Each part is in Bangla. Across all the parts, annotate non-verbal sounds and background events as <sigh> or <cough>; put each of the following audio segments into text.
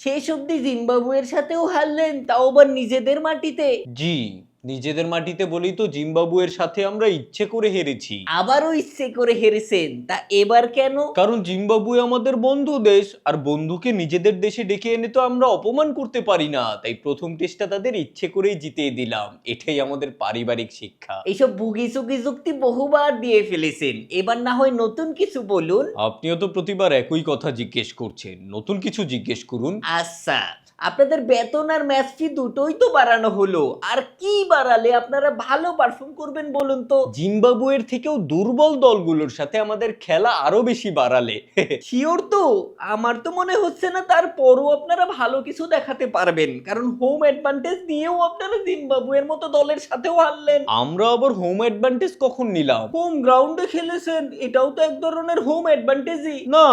শেষ অব্দি জিম্বাবুয়ের সাথেও হারলেন তাও আবার নিজেদের মাটিতে। জি। নিজেদের মাটিতে বলেই তো জিম্বাবুয়ের সাথে আমরা ইচ্ছে করে হেরেছি। আবারও ইচ্ছে করে হেরেছেন তা এবার কেন? কারণ জিম্বাবুয়ে আমাদের বন্ধু দেশ আর বন্ধুকে নিজেদের দেশে ডেকে এনে তো আমরা অপমান করতে পারি না। তাই প্রথম টেস্টটা তাদের ইচ্ছে করেই জিতিয়ে দিলাম। এটাই আমাদের পারিবারিক শিক্ষা। এইসব বুগি সুগি যুক্তি বহুবার দিয়ে ফেলেছেন। এবার না হয় নতুন কিছু বলুন। আপনিও তো প্রতিবার একই কথা জিজ্ঞেস করছেন। নতুন কিছু জিজ্ঞেস করুন। আচ্ছা। আপনাদের বেতন আর ম্যাচ ফি দুটোই তো বাড়ানো হলো। আর কি বাড়ালে? আপনারা ভালো পারফর্ম করবেন বলুন তো। জিম্বাবুয়ের থেকেও দুর্বল দলগুলোর সাথে আমাদের খেলা আরও বেশি বাড়ালে। <laughs> শিওর তো আমার তো মনে হচ্ছে না তারপরও আপনারা ভালো কিছু দেখাতে পারবেন। কারণ হোম অ্যাডভান্টেজ নিয়েও আপনারা জিম্বাবুয়ের মতো দলের সাথেও হারলেন। আমরা আবার হোম অ্যাডভান্টেজ কখন নিলাম? হোম গ্রাউন্ডে খেলেছেন এটাও তো এক ধরনের হোম অ্যাডভান্টেজই না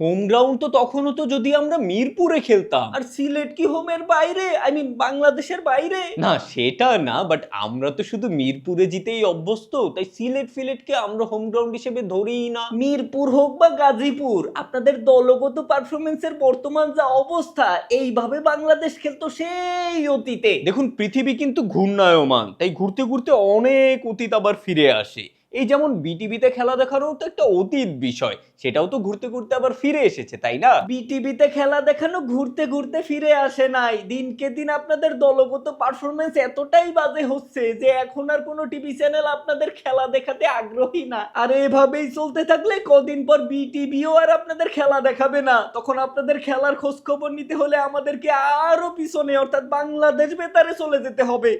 হোম গ্রাউন্ড তো তখন তো যদি আমরা মিরপুরে খেলতাম। আর সিলেট কি হোমের বাইরে? আই মিন বাংলাদেশের বাইরে? না সেটা না বাট আমরা তো শুধু মিরপুরে জিতেই অভ্যস্ত। তাই সিলেট ফিলেটকে আমরা হোম গ্রাউন্ড হিসেবে ধরিই না। মিরপুর হোক বা গাজীপুর আপনাদের দলগত পারফরমেন্সের বর্তমান যা অবস্থা এইভাবে বাংলাদেশ খেলতো সেই অতীতে। দেখুন পৃথিবী কিন্তু ঘূর্ণায়মান তাই ঘুরতে ঘুরতে অনেক অতীত আবার ফিরে আসে। এই যেমন বিটিভিতে খেলা দেখানোও তো একটা অতীত বিষয়, সেটাও তো ঘুরতে ঘুরতে আবার ফিরে এসেছে, তাই না? বিটিভিতে খেলা দেখানো ঘুরতে ঘুরতে ফিরে আসে নাই, দিনকে দিন আপনাদের দলগত পারফরমেন্স এতটাই বাজে হচ্ছে যে এখন আর কোনো টিভি চ্যানেল আপনাদের খেলা দেখাতে আগ্রহী না। আর এভাবেই চলতে থাকলে কদিন পর বিটিভিও আর আপনাদের খেলা দেখাবে না। তখন আপনাদের খেলার খোঁজ খবর নিতে হলে আমাদেরকে আরও পিছনে, অর্থাৎ বাংলাদেশ বেতারে চলে যেতে হবে।